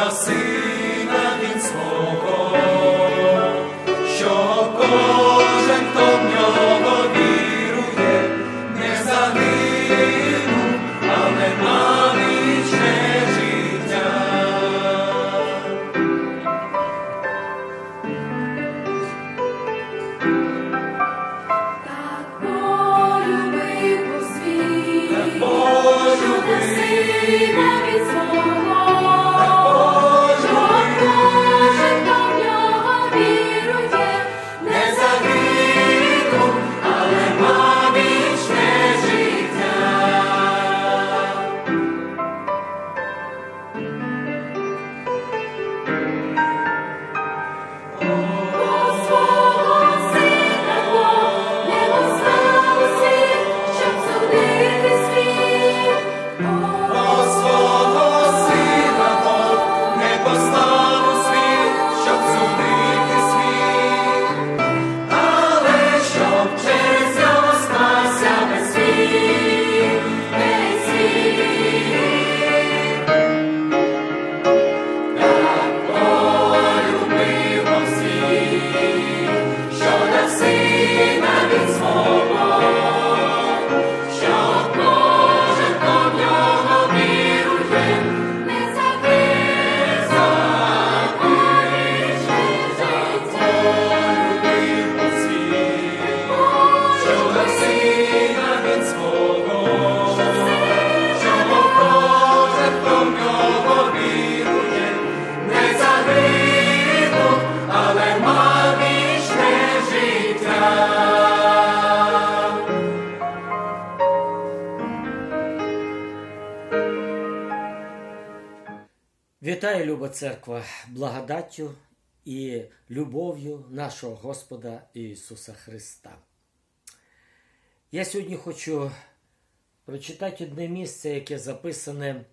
дав Вітаю, люба церква, благодаттю і любов'ю нашого Господа Ісуса Христа. Я сьогодні хочу прочитати одне місце, яке записане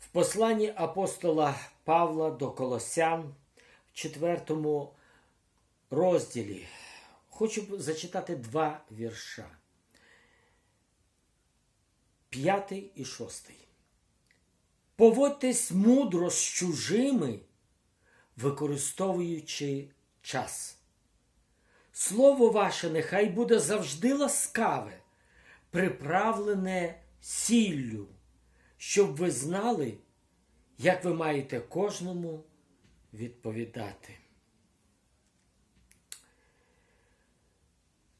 в посланні апостола Павла до Колосян в четвертому розділі. Хочу зачитати два вірша. П'ятий і шостий. Поводьтесь мудро з чужими, використовуючи час. Слово ваше нехай буде завжди ласкаве, приправлене сіллю, щоб ви знали, як ви маєте кожному відповідати.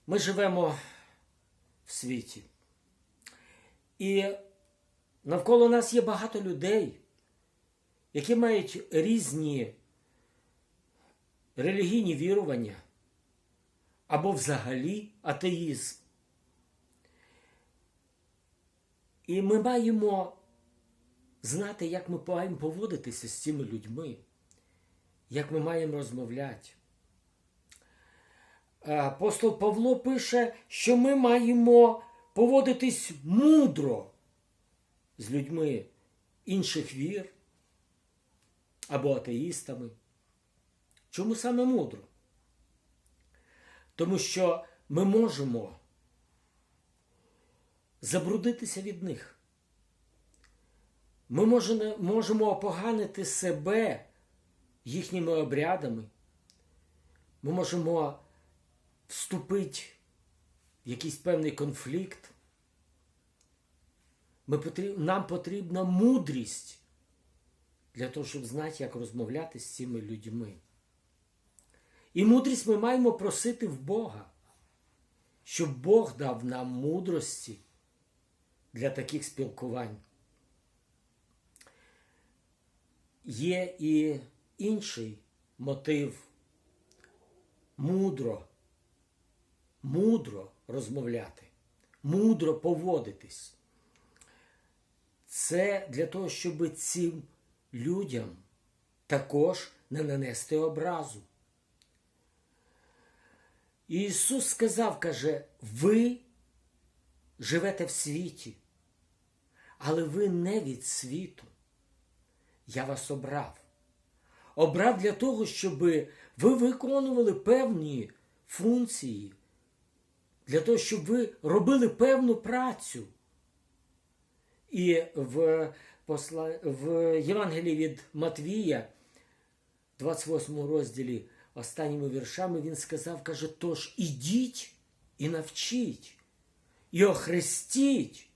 Ми живемо в світі. І навколо нас є багато людей, які мають різні релігійні вірування або взагалі атеїзм. І ми маємо знати, як ми маємо поводитися з цими людьми, як ми маємо розмовляти. Апостол Павло пише, що ми маємо поводитись мудро з людьми інших вір або атеїстами. Чому саме мудро? Тому що ми можемо забрудитися від них. Ми можемо, опоганити себе їхніми обрядами. Ми можемо вступити в якийсь певний конфлікт. Ми потріб, нам потрібна мудрість для того, щоб знати, як розмовляти з цими людьми. І мудрість ми маємо просити в Бога, щоб Бог дав нам мудрості для таких спілкувань. Є і інший мотив мудро, мудро розмовляти, мудро поводитись. Це для того, щоб цим людям також не нанести образу. Ісус сказав, каже, ви живете в світі, але ви не від світу. Я вас обрав. Обрав для того, щоб ви виконували певні функції, для того, щоб ви робили певну працю. І в посла... в Євангелії від Матвія, 28 розділі, останніми віршами, він сказав, каже, тож ідіть і навчіть, і охрестіть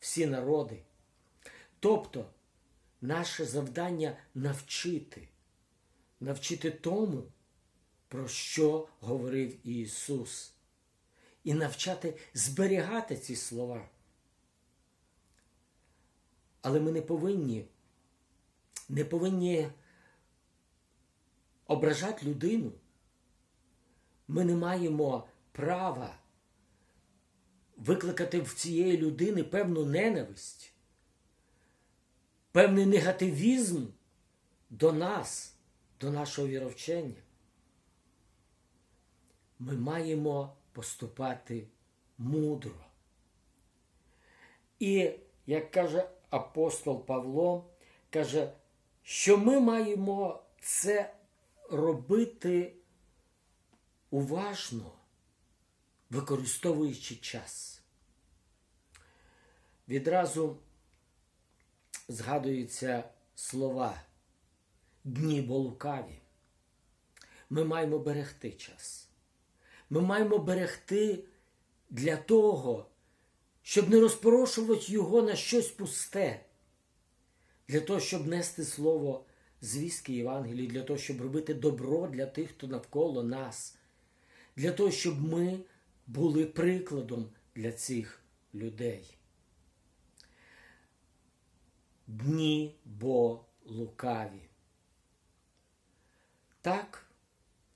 всі народи. Тобто, наше завдання навчити, навчити тому, про що говорив Ісус, і навчати зберігати ці слова. Але ми не повинні, не повинні ображати людину. Ми не маємо права викликати в цієї людини певну ненависть, певний негативізм до нас, до нашого віровчення. Ми маємо поступати мудро. І, як каже апостол Павло, каже, що ми маємо це робити уважно, використовуючи час. Відразу згадуються слова дні бо лукаві. Ми маємо берегти час. Ми маємо берегти для того, щоб не розпорошувати його на щось пусте, для того, щоб нести слово звістки Євангелії, для того, щоб робити добро для тих, хто навколо нас, для того, щоб ми були прикладом для цих людей. Дні бо лукаві. Так,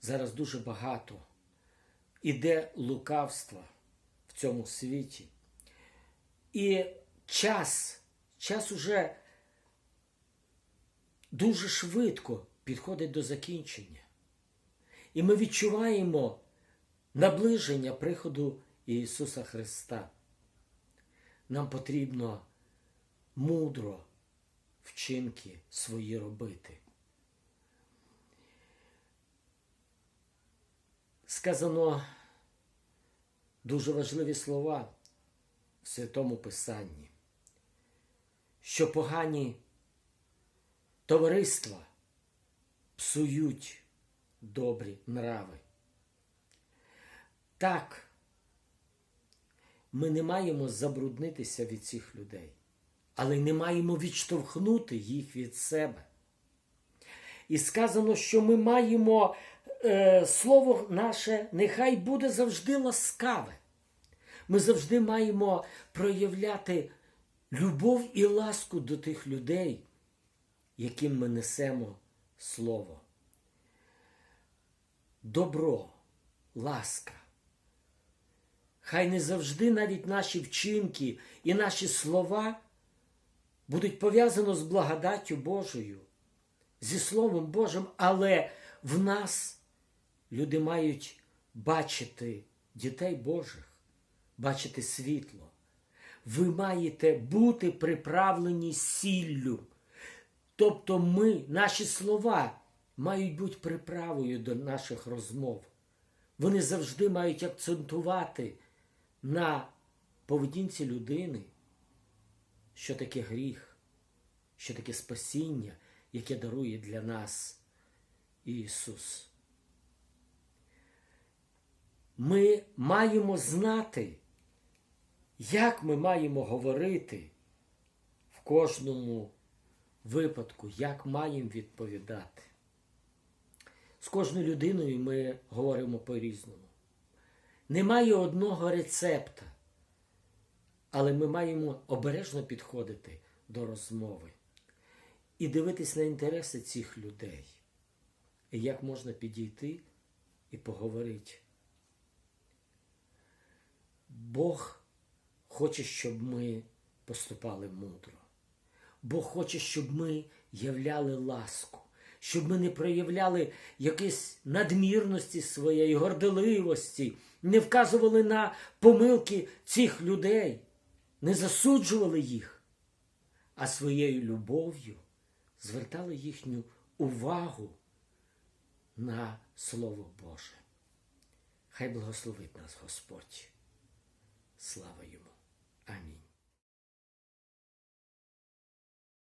зараз дуже багато іде лукавства в цьому світі. І час, час уже дуже швидко підходить до закінчення. І ми відчуваємо наближення приходу Ісуса Христа. Нам потрібно мудро вчинки свої робити. Сказано дуже важливі слова Святому Писанні, що погані товариства псують добрі нрави. Так, ми не маємо забруднитися від цих людей, але й не маємо відштовхнути їх від себе. І сказано, що ми маємо е, слово наше, нехай буде завжди ласкаве. Ми завжди маємо проявляти любов і ласку до тих людей, яким ми несемо слово. Добро, ласка. Хай не завжди навіть наші вчинки і наші слова будуть пов'язані з благодаттю Божою, зі Словом Божим, але в нас люди мають бачити дітей Божих, бачити світло. Ви маєте бути приправлені сіллю. Тобто ми, наші слова, мають бути приправою до наших розмов. Вони завжди мають акцентувати на поведінці людини, що таке гріх, що таке спасіння, яке дарує для нас Ісус. Ми маємо знати, як ми маємо говорити в кожному випадку, як маємо відповідати. З кожною людиною ми говоримо по-різному. Немає одного рецепта, але ми маємо обережно підходити до розмови і дивитись на інтереси цих людей. І як можна підійти і поговорити. Бог хоче, щоб ми поступали мудро. Бог хоче, щоб ми являли ласку, щоб ми не проявляли якісь надмірності своєї, горделивості, не вказували на помилки цих людей, не засуджували їх, а своєю любов'ю звертали їхню увагу на Слово Боже. Хай благословить нас Господь. Слава йому! Amém.